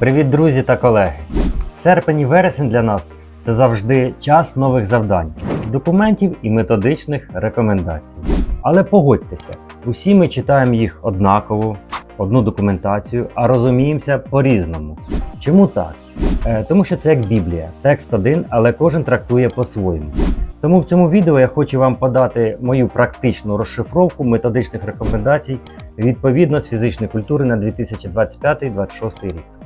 Привіт, друзі та колеги! Серпень і вересень для нас це завжди час нових завдань, документів і методичних рекомендацій. Але погодьтеся, усі ми читаємо їх однаково, одну документацію, а розуміємося по-різному. Чому так? Е, тому що це як Біблія, текст один, але кожен трактує по-своєму. Тому в цьому відео я хочу вам подати мою практичну розшифровку методичних рекомендацій відповідно з фізичної культури на 2025-2026 рік.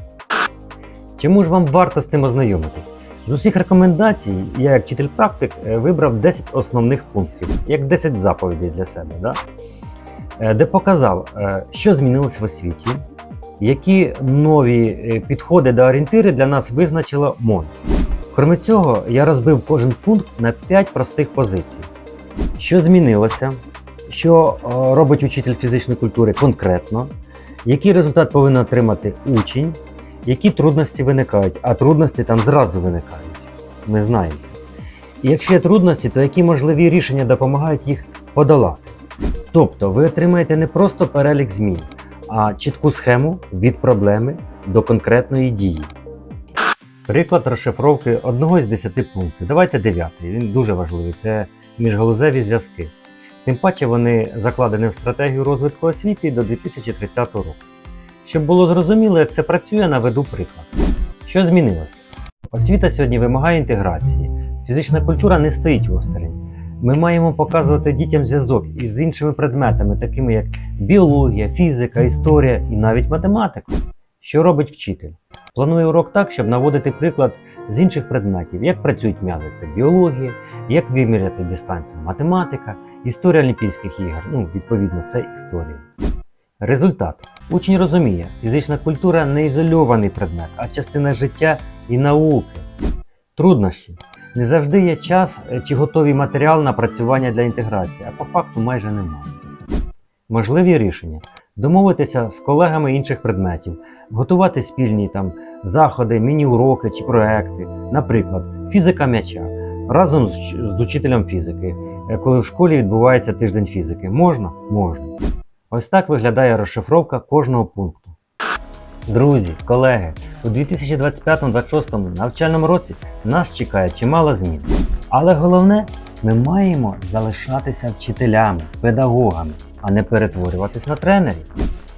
Чому ж вам варто з цим ознайомитись? З усіх рекомендацій я, як вчитель практик, е, вибрав 10 основних пунктів, як 10 заповідей для себе, да? Е, де показав, е, що змінилось в освіті, які нові підходи та орієнтири для нас визначило МОН. Крім цього, я розбив кожен пункт на 5 простих позицій. Що змінилося, що робить учитель фізичної культури конкретно, який результат повинен отримати учень, які трудності виникають, а трудності там зразу виникають. Ми знаємо. І якщо є трудності, то які можливі рішення допомагають їх подолати. Тобто ви отримаєте не просто перелік змін, а чітку схему від проблеми до конкретної дії. Приклад розшифровки одного із 10 пунктів. Давайте дев'ятий. Він дуже важливий. Це міжгалузеві зв'язки. Тим паче вони закладені в стратегію розвитку освіти до 2030 року. Щоб було зрозуміло, як це працює, наведу приклад. Що змінилося? Освіта сьогодні вимагає інтеграції. Фізична культура не стоїть осторонь. Ми маємо показувати дітям зв'язок із іншими предметами, такими як біологія, фізика, історія і навіть математика. Що робить вчитель? Планує урок так, щоб наводити приклад з інших предметів, як працюють м'язи, це біологія, як виміряти дистанцію, математика, історія Олімпійських ігор, ну, відповідно, це історія. Результат. Учень розуміє, фізична культура не ізольований предмет, а частина життя і науки. Труднощі. Не завжди є час е, чи готовий матеріал на працювання для інтеграції, а по факту майже немає. Можливі рішення. Домовитися з колегами інших предметів, готувати спільні там заходи, міні-уроки чи проекти, наприклад, фізика м'яча разом з, учителем фізики, е, коли в школі відбувається тиждень фізики. Можна? Можна. Ось так виглядає розшифровка кожного пункту. Друзі, колеги, у 2025-2026 навчальному році нас чекає чимало змін. Але головне, ми маємо залишатися вчителями, педагогами, а не перетворюватись на тренерів.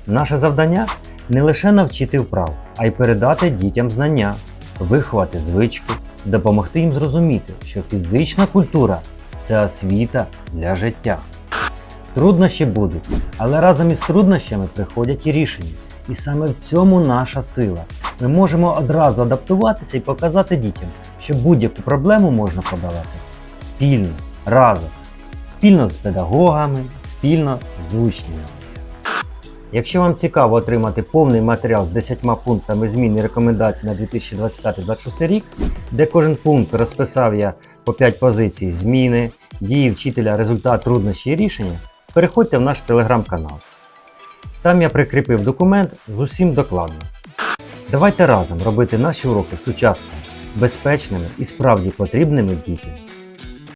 Наше завдання не лише навчити вправ, а й передати дітям знання, виховати звички, допомогти їм зрозуміти, що фізична культура це освіта для життя. Труднощі будуть, але разом із труднощами приходять і рішення. І саме в цьому наша сила. Ми можемо одразу адаптуватися і показати дітям, що будь-яку проблему можна подолати спільно, разом, спільно з педагогами, спільно з учнями. Якщо вам цікаво отримати повний матеріал з 10 пунктами змін і рекомендацій на 2025-2026 рік, де кожен пункт розписав я по 5 позицій зміни, дії вчителя, результат, труднощі і рішення, переходьте в наш телеграм-канал. Там я прикріпив документ з усім докладно. Давайте разом робити наші уроки сучасними, безпечними і справді потрібними дітям.